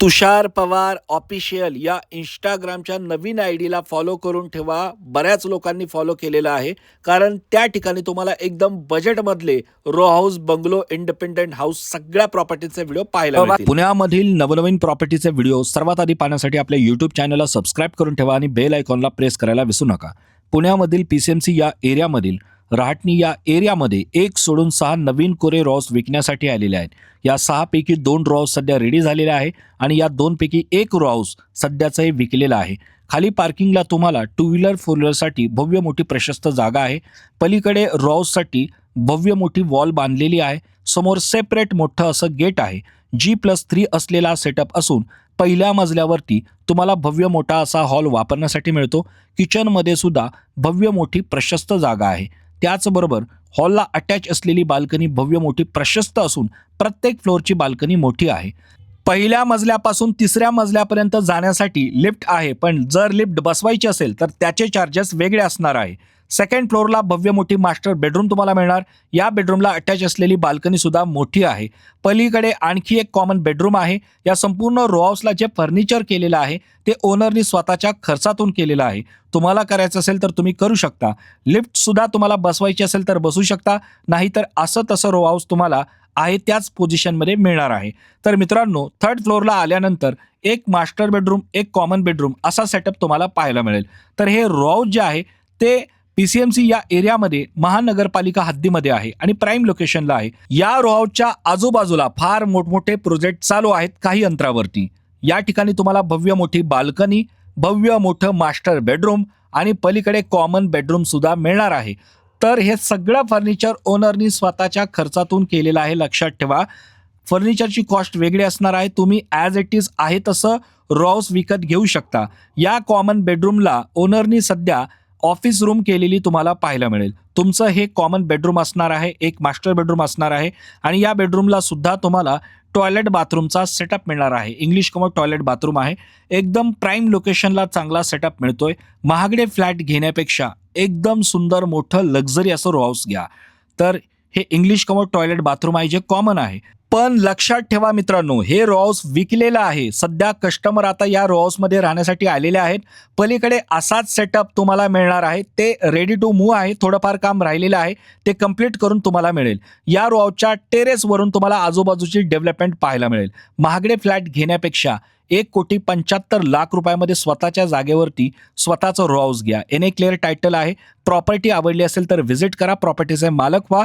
तुषार Pawar official या इंस्टाग्रामच्या नवीन I Dila follow करून ठेवा. बऱ्याच लोकांनी फॉलो केलेलं आहे. कारण त्या ठिकाणी तुम्हाला एकदम बजेटमधले row house bungalow independent house सगळ्या प्रॉपर्टीचे व्हिडिओ पाहायला. पुण्यामधील नवनवीन प्रॉपर्टीचे व्हिडिओ सर्वात आधी पाहण्यासाठी आपल्या यूट्यूब चॅनलला सबस्क्राईब करून ठेवा आणि बेल आयकॉनला प्रेस करायला विसरू नका. पुण्यामधील पी सी एम सी या एरियामधील रहाटणी या एरियामध्ये एक सोडून सहा नवीन कोरे रॉस विकण्यासाठी आलेले आहेत. या सहापैकी दोन रॉस सध्या रेडी झालेले आहे आणि या दोनपैकी एक रॉस सध्याचंही विकलेला आहे. खाली पार्किंगला तुम्हाला टू व्हीलर फोर व्हीलरसाठी भव्य मोठी प्रशस्त जागा आहे. पलीकडे रॉससाठी भव्य मोठी वॉल बांधलेली आहे. समोर सेपरेट मोठं असं गेट आहे. जी प्लस थ्री असलेला सेटअप असून पहिल्या मजल्यावरती तुम्हाला भव्य मोठा असा हॉल वापरण्यासाठी मिळतो. किचनमध्ये सुद्धा भव्य मोठी प्रशस्त जागा आहे. त्याचबरोबर हॉलला अटॅच असलेली बाल्कनी भव्य मोठी प्रशस्त असून प्रत्येक फ्लोअरची बाल्कनी मोठी आहे. पहिल्या मजल्यापासून तिसऱ्या मजल्यापर्यंत जाण्यासाठी लिफ्ट आहे पण जर लिफ्ट बसवायची असेल तर त्याचे चार्जेस वेगळे असणार आहे. सेकंड फ्लोअरला भव्य मोठी मास्टर बेडरूम तुम्हाला मिळणार. या बेडरूमला अटॅच असलेली बाल्कनी सुद्धा मोठी आहे. पलीकडे आणखी एक कॉमन बेडरूम आहे. या संपूर्ण रो हाऊसला जे फर्निचर केलेलं आहे ते ओनरनी स्वतःच्या खर्चातून केलेलं आहे. तुम्हाला करायचं असेल तर तुम्ही करू शकता. लिफ्ट सुद्धा तुम्हाला बसवायची असेल तर बसू शकता. नाहीतर असं तसं रो हाऊस तुम्हाला आहे त्याच पोझिशनमध्ये मिळणार आहे. तर मित्रांनो थर्ड फ्लोअरला आल्यानंतर एक मास्टर बेडरूम एक कॉमन बेडरूम असा सेटअप तुम्हाला पाहायला मिळेल. तर हे रो हाऊस जे आहे ते पीसीएमसी सी एम सी या एरियामध्ये महानगरपालिका हद्दीमध्ये आहे आणि प्राईम लोकेशनला आहे. या रो आजूबाजूला फार मोठमोठे प्रोजेक्ट चालू आहेत काही अंतरावरती. या ठिकाणी तुम्हाला भव्य मोठी बाल्कनी भव्य मोठं मास्टर बेडरूम आणि पलीकडे कॉमन बेडरूम सुद्धा मिळणार आहे. तर हे सगळं फर्निचर ओनरनी स्वतःच्या खर्चातून केलेलं आहे लक्षात ठेवा. फर्निचरची कॉस्ट वेगळी असणार आहे. तुम्ही ॲज इट इज आहे तसं रॉस विकत घेऊ शकता. या कॉमन बेडरूमला ओनरनी सध्या ऑफिस रूम केलेली तुम्हाला पाहायला मिळेल. तुमचं हे कॉमन बेडरूम असणार आहे एक मास्टर बेडरूम असणार आहे आणि या बेडरूमला सुद्धा तुम्हाला टॉयलेट बाथरूमचा सेटअप मिळणार आहे. इंग्लिश कमोड टॉयलेट बाथरूम आहे. एकदम प्राईम लोकेशनला चांगला सेटअप मिळतोय. महागडे फ्लॅट घेण्यापेक्षा एकदम सुंदर मोठं लक्झरी असं रो हाऊस घ्या. तर हे इंग्लिश कमोड टॉयलेट बाथरूम आहे जे कॉमन आहे. पण लक्षात ठेवा मित्रांनो हे रॉस विकलेलं आहे. सध्या कस्टमर आता या रॉसमध्ये राहण्यासाठी आलेले आहेत. पलीकडे असाच सेटअप तुम्हाला मिळणार आहे. ते रेडी टू मूव्ह आहे. थोडंफार काम राहिलेलं आहे. ते कंप्लीट करून तुम्हाला मिळेल. या रॉवच्या टेरेसवरून तुम्हाला आजूबाजूची डेव्हलपमेंट पाहायला मिळेल. महागडे फ्लॅट घेण्यापेक्षा एक कोटी पंच्याहत्तर लाख रुपयामध्ये स्वतःच्या जागेवरती स्वतःचं रो घ्या. एन ए क्लिअर टायटल आहे. प्रॉपर्टी आवडली असेल तर व्हिजिट करा. प्रॉपर्टीचे मालक व्हा.